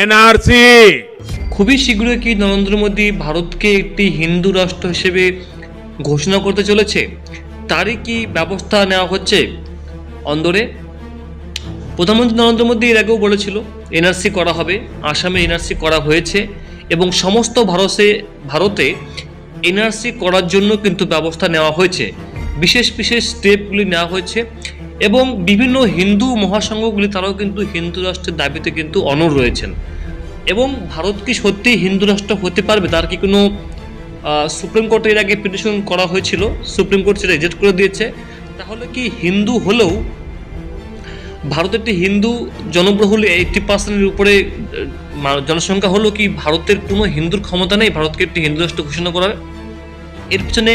NRC. খুবই শীঘ্রই কি নরেন্দ্র মোদী ভারতকে একটি হিন্দু রাষ্ট্র হিসেবে ঘোষণা করতে চলেছে? তারই কি ব্যবস্থা নেওয়া হচ্ছে? অন্দরে, প্রধানমন্ত্রী নরেন্দ্র মোদী এর আগেও বলেছিল, এনআরসি করা হবে, আসামে এনআরসি করা হয়েছে এবং সমস্ত ভারতে ভারতে এনআরসি করার জন্য কিন্তু ব্যবস্থা নেওয়া হয়েছে। বিশেষ বিশেষ স্টেপগুলি নেওয়া হয়েছে। এবং বিভিন্ন হিন্দু মহাসংঘগুলি তারাও কিন্তু হিন্দু রাষ্ট্রের দাবিতে কিন্তু অনড় রয়েছেন। এবং ভারত কি সত্যি হিন্দু রাষ্ট্র হতে পারবে? তার কি কোনো সুপ্রিম কোর্টে এর আগে পিটিশন করা হয়েছিল? সুপ্রিম কোর্ট সেটা রিজেক্ট করে দিয়েছে। তাহলে কি হিন্দু হলেও ভারত একটি হিন্দু জনবহুল এইটটি পার্সেন্টের উপরে জনসংখ্যা হলেও কি ভারতের কোনো হিন্দুর ক্ষমতা নেই? ভারতকে একটি হিন্দু রাষ্ট্র ঘোষণা করার। এর পিছনে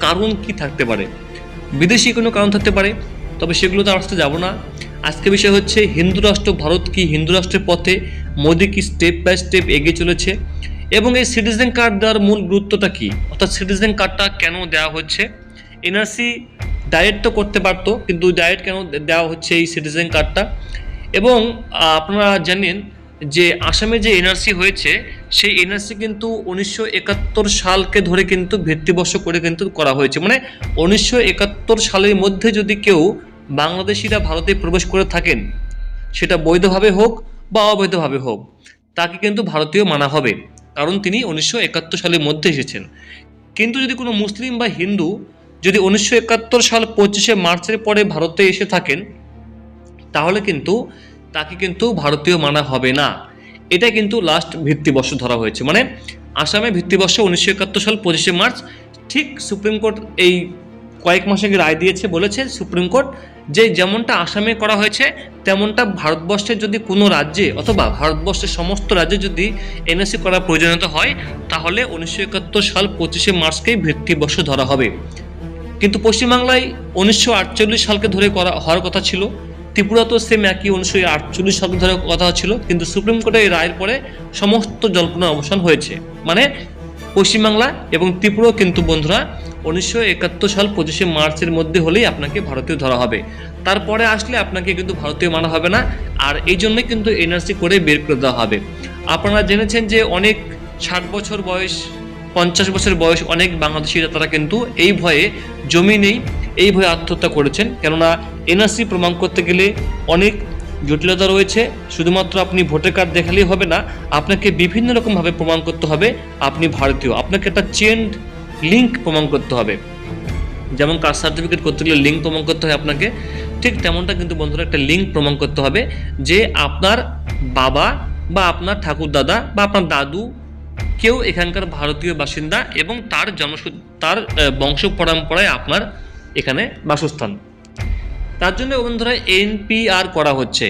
কারণ কি থাকতে পারে? বিদেশি কোনো কারণ থাকতে পারে। তবে সেগুলো তো আসতে যাব না। আজকে বিষয় হচ্ছে, হিন্দু রাষ্ট্র, ভারত কি হিন্দু রাষ্ট্রের পথে মোদী কি স্টেপ বাই স্টেপ এগিয়ে চলেছে এবং এই সিটিজেন কার্ড দেওয়ার মূল গুরুত্বটা কি? অর্থাৎ সিটিজেন কার্ডটা কেন দেওয়া হচ্ছে? এনআরসি ডায়েট তো করতে পারতো, কিন্তু ডায়েট কেন দেওয়া হচ্ছে এই সিটিজেন কার্ডটা এবং আপনারা জানেন যে আসামে যে এনআরসি হয়েছে, সেই এনআরসি কিন্তু উনিশশো একাত্তর সালকে ধরে কিন্তু ভিত্তিবর্ষ করে কিন্তু করা হয়েছে। মানে উনিশশো একাত্তর সালের মধ্যে যদি কেউ বাংলাদেশিরা ভারতে প্রবেশ করে থাকেন, সেটা বৈধভাবে হোক বা অবৈধভাবে হোক, তাকে কিন্তু ভারতীয় মানা হবে, কারণ তিনি উনিশশো একাত্তর সালের মধ্যে এসেছেন। কিন্তু যদি কোনো মুসলিম বা হিন্দু যদি উনিশশো একাত্তর সাল পঁচিশে মার্চের পরে ভারতে এসে থাকেন, তাহলে কিন্তু তাকে কিন্তু ভারতীয় মানা হবে না। এটা কিন্তু লাস্ট ভিত্তিবর্ষ ধরা হয়েছে। মানে আসামে ভিত্তিবর্ষ উনিশশো একাত্তর সাল পঁচিশে মার্চ, ঠিক সুপ্রিম কোর্ট এই কয়েক মাস আগে রায় দিয়েছে, বলেছে সুপ্রিম কোর্ট যে যেমনটা আসামে করা হয়েছে, তেমনটা ভারতবর্ষের যদি কোনো রাজ্যে অথবা ভারতবর্ষের সমস্ত রাজ্যে যদি এনএসসি করার প্রয়োজনীয়তা হয়, তাহলে উনিশশো একাত্তর সাল পঁচিশে মার্চকেই ভিত্তিবর্ষ ধরা হবে। কিন্তু পশ্চিমবাংলায় উনিশশো আটচল্লিশ সালকে ধরে করা হওয়ার কথা ছিল, ত্রিপুরা তো সেম একই উনিশশো আটচল্লিশ সালকে ধরে কথা ছিল, কিন্তু সুপ্রিম কোর্টের এই রায়ের পরে সমস্ত জল্পনার অবসান হয়েছে। মানে পশ্চিমবাংলা এবং ত্রিপুরাও কিন্তু বন্ধুরা উনিশশো একাত্তর সাল পঁচিশে মার্চের মধ্যে হলেই আপনাকে ভারতীয় ধরা হবে। তারপরে আসলে আপনাকে কিন্তু ভারতীয় মানা হবে না, আর এই জন্যই কিন্তু এনআরসি করে বের করে দেওয়া হবে। আপনারা জেনেছেন যে অনেক ষাট বছর বয়স, পঞ্চাশ বছর বয়স অনেক বাংলাদেশিরা, তারা কিন্তু এই ভয়ে জমি নেই, এই ভয়ে আত্মহত্যা করেছেন। কেননা এনআরসি প্রমাণ করতে গেলে অনেক জটিলতা রয়েছে, শুধুমাত্র আপনি ভোটার কার্ড দেখালেই হবে না, আপনাকে বিভিন্ন রকমভাবে প্রমাণ করতে হবে, আপনি ভারতীয়। আপনাকে একটা চেন লিঙ্ক প্রমাণ করতে হবে। যেমন কাস্ট সার্টিফিকেট করতে গেলে লিঙ্ক প্রমাণ করতে হয় আপনাকে, ঠিক তেমনটা কিন্তু বন্ধুরা একটা লিঙ্ক প্রমাণ করতে হবে যে আপনার বাবা বা আপনার ঠাকুর দাদা বা আপনার দাদু কেউ এখানকার ভারতীয় বাসিন্দা এবং তার জন্মসূ তার বংশ পরম্পরায় আপনার এখানে বাসস্থান। তার জন্য বন্ধুরা এনপিআর করা হচ্ছে।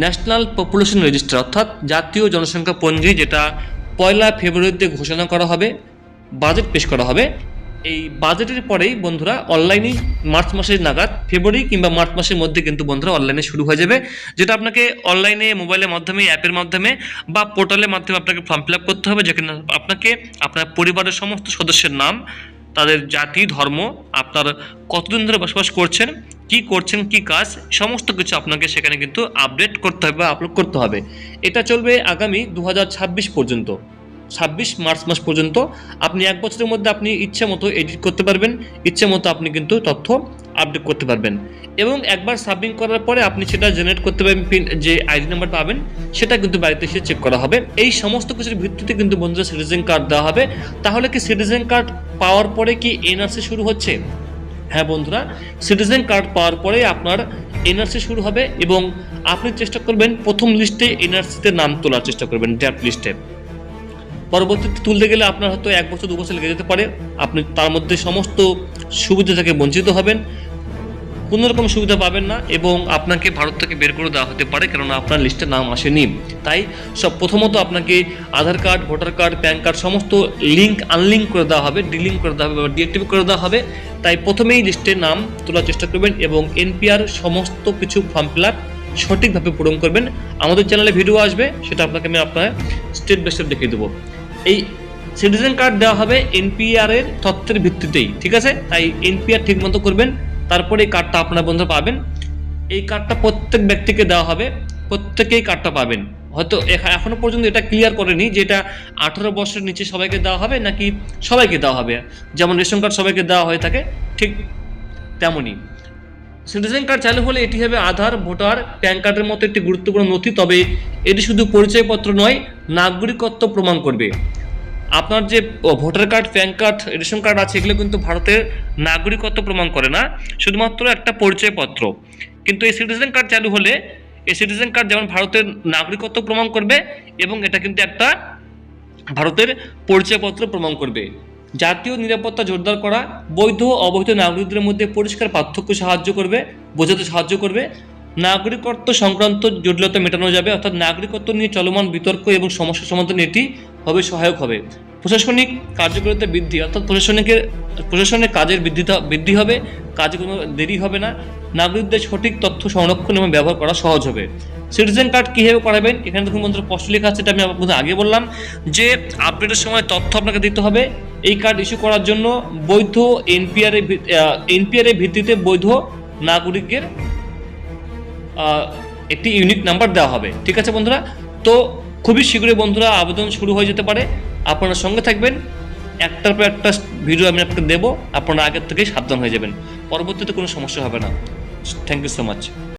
ন্যাশনাল পপুলেশন রেজিস্টার অর্থাৎ জাতীয় জনসংখ্যা পঞ্জি, যেটা পয়লা ফেব্রুয়ারিতে ঘোষণা করা হবে বাজেট পেশ করা হবে। এই বাজেটের পরেই বন্ধুরা অনলাইনে মার্চ মাসের নাগাদ, ফেব্রুয়ারি কিংবা মার্চ মাসের মধ্যে কিন্তু বন্ধুরা অনলাইনে শুরু হয়ে যাবে। যেটা আপনাকে অনলাইনে মোবাইলের মাধ্যমে অ্যাপের মাধ্যমে বা পোর্টালের মাধ্যমে আপনাকে ফর্ম ফিল আপ করতে হবে, যেখানে আপনাকে, আপনার পরিবারের সমস্ত সদস্যের নাম, তাদের জাতি, ধর্ম, আপনার কতদিন ধরে বসবাস করছেন কি করছেন, কি কাজ, সমস্ত কিছু আপনাকে সেখানে কিন্তু আপডেট করতে হবে বা আপলোড করতে হবে। এটা চলবে আগামী দু হাজার ছাব্বিশ পর্যন্ত। ছাব্বিশ মার্চ মাস পর্যন্ত আপনি এক বছরের মধ্যে আপনি ইচ্ছে মতো এডিট করতে পারবেন, ইচ্ছে মতো আপনি কিন্তু তথ্য আপডেট করতে পারবেন। এবং একবার সাবমিট করার পরে আপনি সেটা জেনারেট করতে পারবেন পিন যে আইডি নাম্বার পাবেন, সেটা কিন্তু বাড়িতে এসে চেক করা হবে। এই সমস্ত কিছুর ভিত্তিতে কিন্তু বন্ধুরা সিটিজেন কার্ড দেওয়া হবে। তাহলে কি সিটিজেন কার্ড পাওয়ার পরে কি এনআরসি শুরু হচ্ছে? হ্যাঁ বন্ধুরা সিটিজেন কার্ড পাওয়ার পরে আপনার এনআরসি শুরু হবে এবং আপনি চেষ্টা করবেন প্রথম লিস্টে এনআরসিতে নাম তোলার চেষ্টা করবেন ড্যাপ লিস্টে পরবর্তীতে তুলতে গেলে আপনার হয়তো এক বছর, দু বছর লেগে যেতে পারে। আপনি তার মধ্যে সমস্ত সুবিধা থেকে বঞ্চিত হবেন। কোনো রকম সুবিধা পাবেন না এবং আপনাকে ভারত থেকে বের করে দেওয়া হতে পারে, কেননা আপনার লিস্টে নাম আসেনি। তাই সব প্রথমত আপনাকে Aadhaar card, voter card, PAN card সমস্ত লিঙ্ক আনলিঙ্ক করে দেওয়া হবে ডিলিঙ্ক করে দেওয়া হবে বা ডিঅ্যাক্টিভ করে দেওয়া হবে। তাই প্রথমেই লিস্টে নাম তোলার চেষ্টা করবেন এবং এনপিআর সমস্ত কিছু ফর্ম ফিল আপ সঠিকভাবে পূরণ করবেন। আমাদের চ্যানেলে ভিডিও আসবে, সেটা আপনাকে আমি আপনার স্টেপ বাই স্টেপ দেখিয়ে দেবো। এই সিটিজেন কার্ড দেওয়া হবে এনপিআর এর তথ্যের ভিত্তিতেই, ঠিক আছে? তাই এনপিআর ঠিক মতো করবেন। তারপরে এই কার্ডটা আপনার বন্ধু পাবেন। এই কার্ডটা প্রত্যেক ব্যক্তিকে দেওয়া হবে। প্রত্যেকেই কার্ডটা পাবেন। হয়তো এখা- এখনও পর্যন্ত এটা ক্লিয়ার করেনি যে এটা আঠারো বছরের নিচে সবাইকে দেওয়া হবে নাকি সবাইকে দেওয়া হবে। যেমন রেশন কার্ড সবাইকে দেওয়া হয়ে থাকে, ঠিক তেমনই। সিটিজেন কার্ড চালু হলে এটি হবে আধার, ভোটার, প্যান কার্ডের মতো একটি গুরুত্বপূর্ণ নথি, তবে এটি শুধু পরিচয়পত্র নয়, নাগরিকত্ব প্রমাণ করবে। আপনার যে voter card, PAN card, ration card আছে, এগুলো কিন্তু ভারতের নাগরিকত্ব প্রমাণ করে না। শুধুমাত্র একটা পরিচয়পত্র। কিন্তু এই সিটিজেন কার্ড চালু হলে, এই সিটিজেন কার্ড যেমন ভারতের নাগরিকত্ব প্রমাণ করবে এবং এটা কিন্তু একটা ভারতের পরিচয়পত্র প্রমাণ করবে। জাতীয় নিরাপত্তা জোরদার করা, বৈধ অবৈধ নাগরিকদের মধ্যে পরিষ্কার পার্থক্য সাহায্য করবে, বোঝাতে সাহায্য করবে। নাগরিকত্ব সংক্রান্ত জটিলতা মেটানো যাবে, অর্থাৎ নাগরিকত্ব নিয়ে চলমান বিতর্ক এবং সমস্যা সমাধানে এটি হবে, সহায়ক হবে। প্রশাসনিক কার্যকরিতা বৃদ্ধি, অর্থাৎ প্রশাসনিকের, প্রশাসনের কাজের বৃদ্ধিতা, বৃদ্ধি হবে, কাজে কোনো দেরি হবে না, নাগরিকদের সঠিক তথ্য সংরক্ষণ এবং ব্যবহার করা সহজ হবে। সিটিজেন কার্ড কীভাবে করাবেন? এখানে দেখুন বন্ধুরা, স্পষ্ট লেখা আছে, এটা আমি আপনাদের আগে বললাম, যে আপডেটের সময় তথ্য আপনাকে দিতে হবে। এই কার্ড ইস্যু করার জন্য বৈধ এনপিআর এনপিআর এর ভিত্তিতে বৈধ নাগরিকের একটি ইউনিক নাম্বার দেওয়া হবে। ঠিক আছে বন্ধুরা? তো খুবই শীঘ্রই বন্ধুরা আবেদন শুরু হয়ে যেতে পারে। আপনারা সঙ্গে থাকবেন। একটার পর একটা ভিডিও আমি আপনাকে দেবো। আপনারা আগের থেকেই সাবধান হয়ে যাবেন। পরবর্তীতে কোনো সমস্যা হবে না। Thank you so much